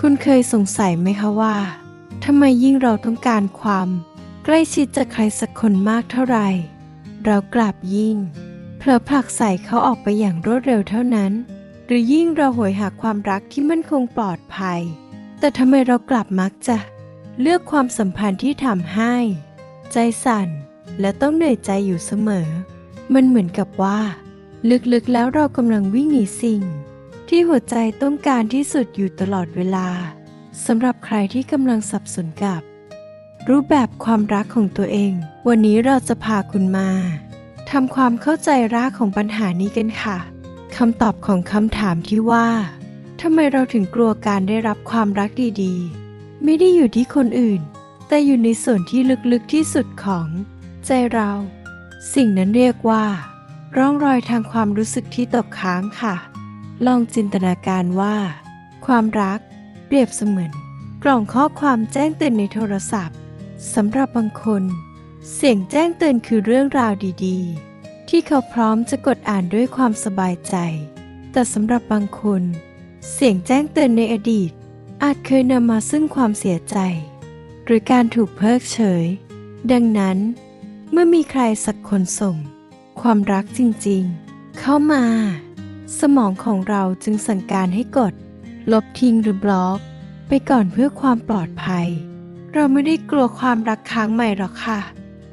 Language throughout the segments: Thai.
คุณเคยสงสัยไหมคะว่าทำไมยิ่งเราต้องการความ ใกล้ชิดจากใครสักคนมากเท่าไหร่ เรากลับยิ่งเผลอผลักใส่เขาออกไปอย่างรวดเร็วเท่านั้น หรือยิ่งเราโหยหาความรักที่มั่นคงปลอดภัย แต่ทำไมเรากลับมักจะ เลือกความสัมพันธ์ที่ทำให้ ใจสั่นและต้องเหนื่อยใจอยู่เสมอ มันเหมือนกับว่า ลึกๆแล้วเรากำลังวิ่งหนีสิ่ง ที่หัวใจต้องการที่สุดอยู่ตลอดเวลาสำหรับใครที่กำลังสับสนกับ รูปแบบความรักของตัวเอง วันนี้เราจะพาคุณมาทำความเข้าใจรากของปัญหานี้กันค่ะคำตอบของคำถามที่ว่าทำไมเราถึงกลัวการได้รับความรักดีๆ ไม่ได้อยู่ที่คนอื่น แต่อยู่ในส่วนที่ลึกๆที่สุดของใจเรา สิ่งนั้นเรียกว่า ร่องรอยทางความรู้สึกที่ตกค้างค่ะ ลองจินตนาการว่า ความรักเปรียบเสมือน กล่องข้อความแจ้งเตือนในโทรศัพท์สำหรับบางคน เสียงแจ้งเตือนคือเรื่องราวดีๆ ที่เขาพร้อมจะกดอ่านด้วยความสบายใจ แต่สำหรับบางคน เสียงแจ้งเตือนในอดีต อาจเคยนำมาซึ่งความเสียใจ หรือการถูกเพิกเฉย ดังนั้น เมื่อมีใครสักคนส่ง ความรักจริงๆ เข้ามา สมองของเราจึงสั่งการให้กด ลบทิ้งหรือบล็อก ไปก่อนเพื่อความปลอดภัย เราไม่ได้กลัวความรักค้างใหม่หรอกค่ะ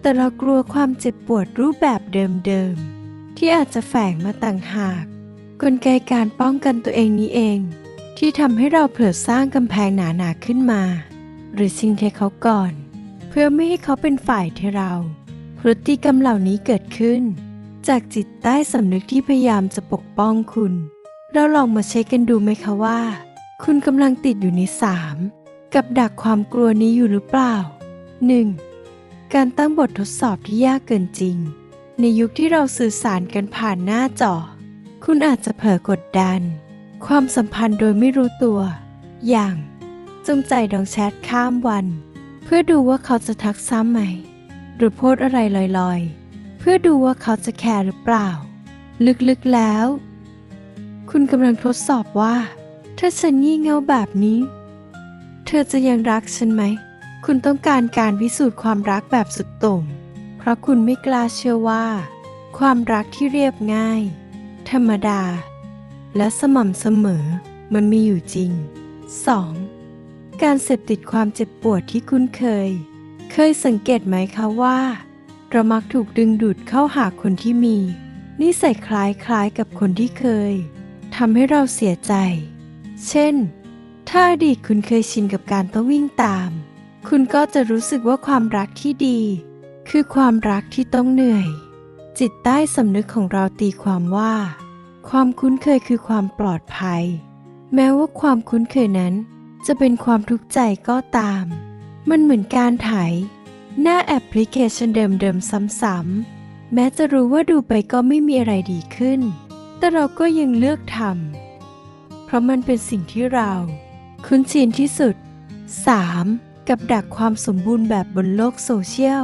แต่เรากลัวความเจ็บปวดรูปแบบเดิมๆ ที่อาจจะแฝงมาต่างหาก กลไกการป้องกันตัวเองนี้เอง ที่ทำให้เราเผลอสร้างกำแพงหนาๆขึ้นมา หรือชิงเทเขาก่อน เพื่อไม่ให้เขาเป็นฝ่ายที่เรา พฤติกรรมเหล่านี้เกิดขึ้น จากจิตใต้สำนึกที่พยายามจะปกป้องคุณ เราลองมาเช็คกันดูไหมคะว่า คุณกำลังติดอยู่ในสามกับดักความกลัวนี้อยู่หรือเปล่า 1. การตั้งบททดสอบที่ยากเกินจริง ในยุคที่เราสื่อสารกันผ่านหน้าจอ คุณอาจจะเผลอกดดัน ความสัมพันธ์โดยไม่รู้ตัว อย่าง จงใจดองแชทข้ามวัน เพื่อดูว่าเขาจะทักซ้ำไหม หรือโพสอะไรลอยๆ พื่อดูว่าเขาจะแคร์หรือเปล่า ลึกๆแล้ว คุณกำลังทดสอบว่า ถ้าฉันงี่เง่าแบบนี้ เธอจะยังรักฉันไหม คุณต้องการการพิสูจน์ความรักแบบสุดโต่งเพราะคุณไม่กล้าเชื่อว่า ความรักที่เรียบง่าย ธรรมดา และสม่ำเสมอมันมีอยู่จริง 2. การเสพติดความเจ็บปวดที่คุ้นเคย เคยสังเกตไหมคะว่า เรามักถูกดึงดูดเข้าหาคนที่มี นิสัยคล้ายๆกับคนที่เคยทำให้เราเสียใจ เช่น ถ้าอดีตคุณเคยชินกับการต้องวิ่งตาม คุณก็จะรู้สึกว่าความรักที่ดี คือความรักที่ต้องเหนื่อย จิตใต้สำนึกของเราตีความว่า ความคุ้นเคยคือความปลอดภัย แม้ว่าความคุ้นเคยนั้น จะเป็นความทุกข์ใจก็ตาม มันเหมือนการไถ่ หน้าแอปพลิเคชันเดิมๆซ้ำๆ แม้จะรู้ว่าดูไปก็ไม่มีอะไรดีขึ้น แต่เราก็ยังเลือกทำ เพราะมันเป็นสิ่งที่เรา คุ้นชินที่สุด 3. กับดักความสมบูรณ์แบบบนโลกโซเชียล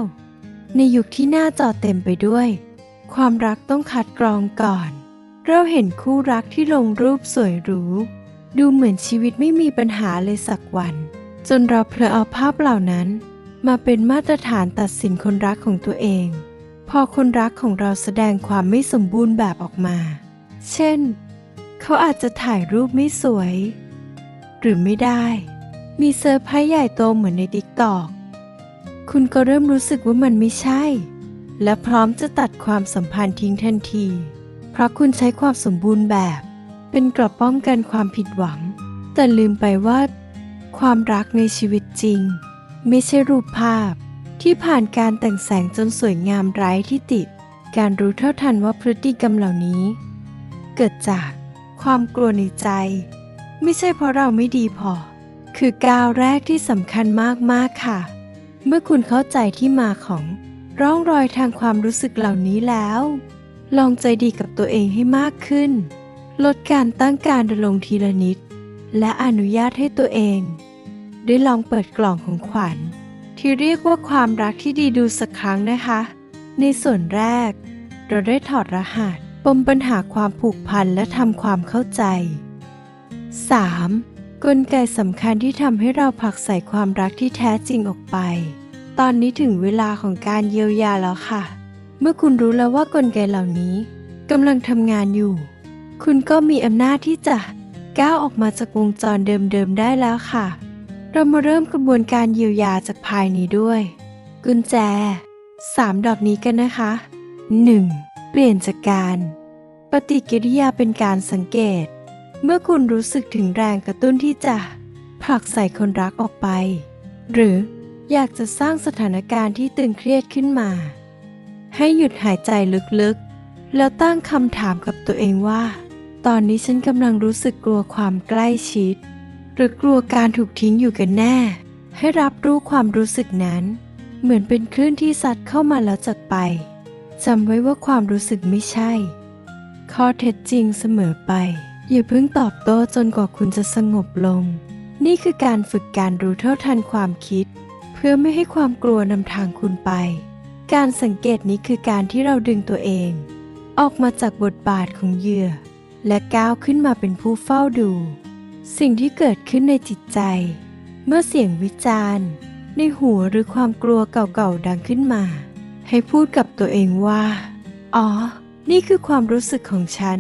ในยุคที่หน้าจอเต็มไปด้วย ความรักต้องคัดกรองก่อน เราเห็นคู่รักที่ลงรูปสวยหรู ดูเหมือนชีวิตไม่มีปัญหาเลยสักวัน จนเราเพลอเอาภาพเหล่านั้น มาเป็นมาตรฐานตัดสินคนรักของตัวเอง พอคนรักของเราแสดงความไม่สมบูรณ์แบบออกมา เช่น เขาอาจจะถ่ายรูปไม่สวย หรือไม่ได้ มีเซอร์ไพรส์ใหญ่โตเหมือนในติ๊กตอกคุณก็เริ่มรู้สึกว่ามันไม่ใช่ และพร้อมจะตัดความสัมพันธ์ทิ้งทันที เพราะคุณใช้ความสมบูรณ์แบบ เป็นกระป้องกันความผิดหวัง แต่ลืมไปว่า ความรักในชีวิตจริง ไม่ใช่รูปภาพ ที่ผ่านการแต่งแสงจนสวยงามไร้ที่ติด การรู้เท่าทันว่าพฤติกรรมเหล่านี้ เกิดจากความกลัวในใจ ไม่ใช่เพราะเราไม่ดีพอ คือก้าวแรกที่สำคัญมากๆค่ะ เมื่อคุณเข้าใจที่มาของร่องรอยทางความรู้สึกเหล่านี้แล้ว ลองใจดีกับตัวเองให้มากขึ้น ลดการตั้งการดลงทีละนิด และอนุญาตให้ตัวเอง ได้ลองเปิดกล่องของขวัญ ที่เรียกว่าความรักที่ดีดูสักครั้งนะคะ ในส่วนแรก เราได้ถอดรหัสปมปัญหาความผูกพันและทำความเข้าใจ 3. กลไกสำคัญที่ทำให้เราผลักใส่ความรักที่แท้จริงออกไป ตอนนี้ถึงเวลาของการเยียวยาแล้วค่ะ เมื่อคุณรู้แล้วว่ากลไกเหล่านี้กำลังทำงานอยู่ คุณก็มีอำนาจที่จะก้าวออกมาจากวงจรเดิมๆได้แล้วค่ะ เรามาเริ่มกระบวนการเยียวยาจากภายในด้วย กุญแจ 3 ดอกนี้กันนะคะ 1. เปลี่ยนจากการ ปฏิกิริยาเป็นการสังเกต เมื่อคุณรู้สึกถึงแรงกระตุ้นที่จะผลักใส่คนรักออกไป หรืออยากจะสร้างสถานการณ์ที่ตึงเครียดขึ้นมา ให้หยุดหายใจลึกๆ แล้วตั้งคำถามกับตัวเองว่า ตอนนี้ฉันกำลังรู้สึกกลัวความใกล้ชิด รือกลัวการถูกทิ้งอยู่กันแน่ ให้รับรู้ความรู้สึกนั้น เหมือนเป็นคลื่นที่ซัดเข้ามาแล้วจากไปจำไว้ว่าความรู้สึกไม่ใช่ ข้อเท็จจริงเสมอไป อย่าเพิ่งตอบโต้จนกว่าคุณจะสงบลง นี่คือการฝึกการรู้เท่าทันความคิด เพื่อไม่ให้ความกลัวนำทางคุณไป การสังเกตนี้คือการที่เราดึงตัวเอง ออกมาจากบทบาทของเหยื่อ และก้าวขึ้นมาเป็นผู้เฝ้าดู สิ่งที่เกิดขึ้นในจิตใจ เมื่อเสียงวิจารณ์ ในหัวหรือความกลัวเก่าๆดังขึ้นมา ให้พูดกับตัวเองว่า อ๋อ นี่คือความรู้สึกของฉัน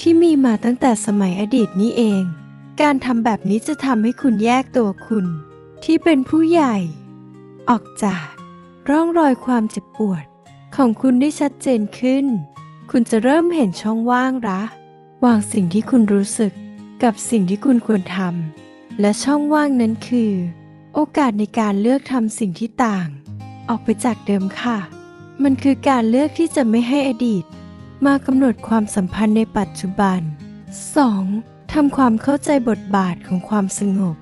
ที่มีมาตั้งแต่สมัยอดีตนี้เอง การทำแบบนี้จะทำให้คุณแยกตัวคุณ ที่เป็นผู้ใหญ่ ออกจาก ร่องรอยความเจ็บปวด ของคุณได้ชัดเจนขึ้น คุณจะเริ่มเห็นช่องว่างระหว่างสิ่งที่คุณรู้สึก กับสิ่งที่คุณควรทำและช่องว่างนั้นคือ โอกาสในการเลือกทำสิ่งที่ต่าง ออกไปจากเดิมค่ะ มันคือการเลือกที่จะไม่ให้อดีต มากำหนดความสัมพันธ์ในปัจจุบัน 2. ทำความเข้าใจบทบาทของความสงบ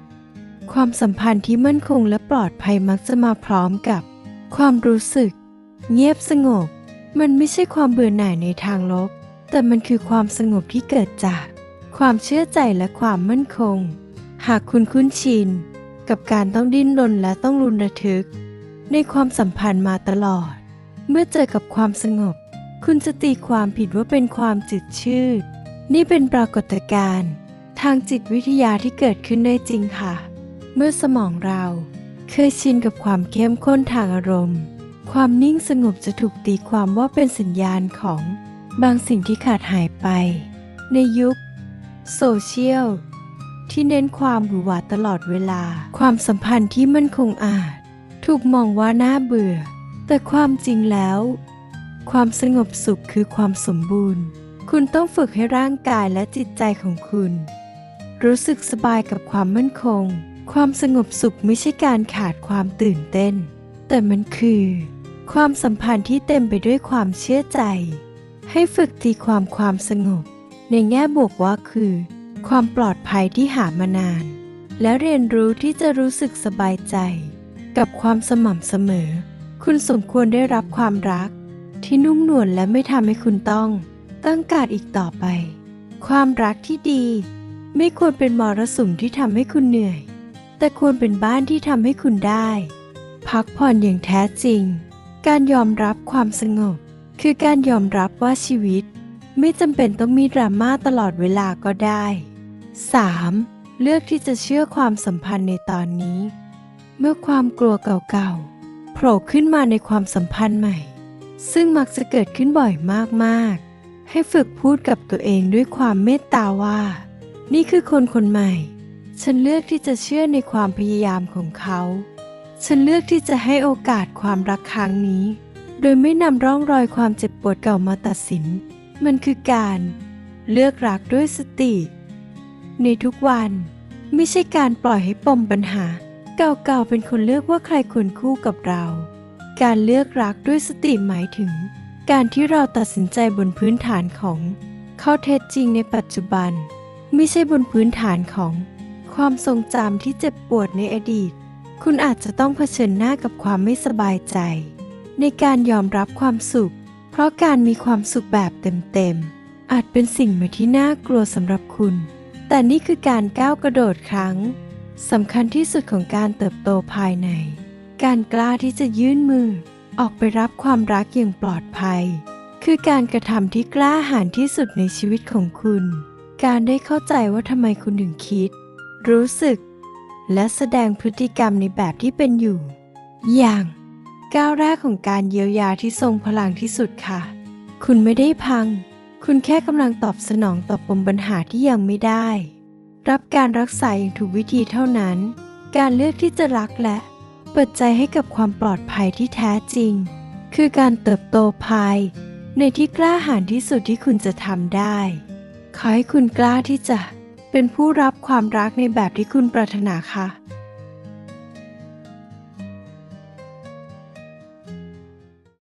ความสัมพันธ์ที่มั่นคงและปลอดภัยมักจะมาพร้อมกับ ความรู้สึก เงียบสงบ มันไม่ใช่ความเบื่อหน่ายในทางลบ แต่มันคือความสงบที่เกิดจาก ความเชื่อใจและความมั่นคง หากคุณคุ้นชิน กับการต้องดิ้นรนและต้องรุนระทึก ในความสัมพันธ์มาตลอด เมื่อเจอกับความสงบ คุณจะตีความผิดว่าเป็นความจืดชืดนี่เป็นปรากฏการณ์ทางจิตวิทยาที่เกิดขึ้นได้จริงค่ะ เมื่อสมองเราเคยชินกับความเข้มข้นทางอารมณ์ ความนิ่งสงบจะถูกตีความว่าเป็นสัญญาณของบางสิ่งที่ขาดหายไป ในยุค โซเชียลที่เน้นความหวือหวาตลอดเวลา ความสัมพันธ์ที่มั่นคงอาจ ถูกมองว่าน่าเบื่อ แต่ความจริงแล้ว ความสงบสุขคือความสมบูรณ์ คุณต้องฝึกให้ร่างกายและจิตใจของคุณ รู้สึกสบายกับความมั่นคง ความสงบสุขไม่ใช่การขาดความตื่นเต้น แต่มันคือ ความสัมพันธ์ที่เต็มไปด้วยความเชื่อใจ ให้ฝึกตีความความสงบ ในแง่บวกว่าคือ ความปลอดภัยที่หามานาน และเรียนรู้ที่จะรู้สึกสบายใจ กับความสม่ำเสมอ คุณสมควรได้รับความรัก ที่นุ่มนวลและไม่ทำให้คุณต้อง ตั้งการอีกต่อไป ความรักที่ดี ไม่ควรเป็นมรสุมที่ทำให้คุณเหนื่อย แต่ควรเป็นบ้านที่ทำให้คุณได้ พักผ่อนอย่างแท้จริง การยอมรับความสงบ คือการยอมรับว่าชีวิต ไม่จำเป็นต้องมีดราม่าตลอดเวลาก็ได้ 3. เลือกที่จะเชื่อความสัมพันธ์ในตอนนี้ เมื่อความกลัวเก่าๆโผล่ขึ้นมาในความสัมพันธ์ใหม่ ซึ่งมักจะเกิดขึ้นบ่อยมากๆ ให้ฝึกพูดกับตัวเองด้วยความเมตตาว่า นี่คือคนคนใหม่ ฉันเลือกที่จะเชื่อในความพยายามของเขา ฉันเลือกที่จะให้โอกาสความรักครั้งนี้ โดยไม่นำร่องรอยความเจ็บปวดเก่ามาตัดสิน มันคือการเลือกรักด้วยสติ ในทุกวันไม่ใช่การปล่อยให้ปมปัญหา เก่าๆเป็นคนเลือกว่าใครควรคู่กับเรา การเลือกรักด้วยสติหมายถึง การที่เราตัดสินใจบนพื้นฐานของข้อเท็จจริงในปัจจุบัน ไม่ใช่บนพื้นฐานของ ความทรงจำที่เจ็บปวดในอดีต คุณอาจจะต้องเผชิญหน้ากับความไม่สบายใจ ในการยอมรับความสุข เพราะการมีความสุขแบบเต็มๆอาจเป็นสิ่งใหม่ที่น่ากลัวสำหรับคุณ แต่นี่คือการก้าวกระโดดครั้งสำคัญที่สุดของการเติบโตภายใน การกล้าที่จะยื่นมือ ออกไปรับความรักอย่างปลอดภัย คือการกระทำที่กล้าหาญที่สุดในชีวิตของคุณ การได้เข้าใจว่าทำไมคุณถึงคิด รู้สึก และแสดงพฤติกรรมในแบบที่เป็นอยู่ อย่าง ก้าวแรกของการเยียวยาที่ทรงพลังที่สุดค่ะ คุณไม่ได้พัง คุณแค่กำลังตอบสนองต่อปมปัญหาที่ยังไม่ได้ รับการรักษาอย่างถูกวิธีเท่านั้น การเลือกที่จะรักและเปิดใจให้กับความปลอดภัยที่แท้จริง คือการเติบโตภาย ในที่กล้าหาญที่สุดที่คุณจะทำได้ ขอให้คุณกล้าที่จะเป็นผู้รับความรักในแบบที่คุณปรารถนาค่ะ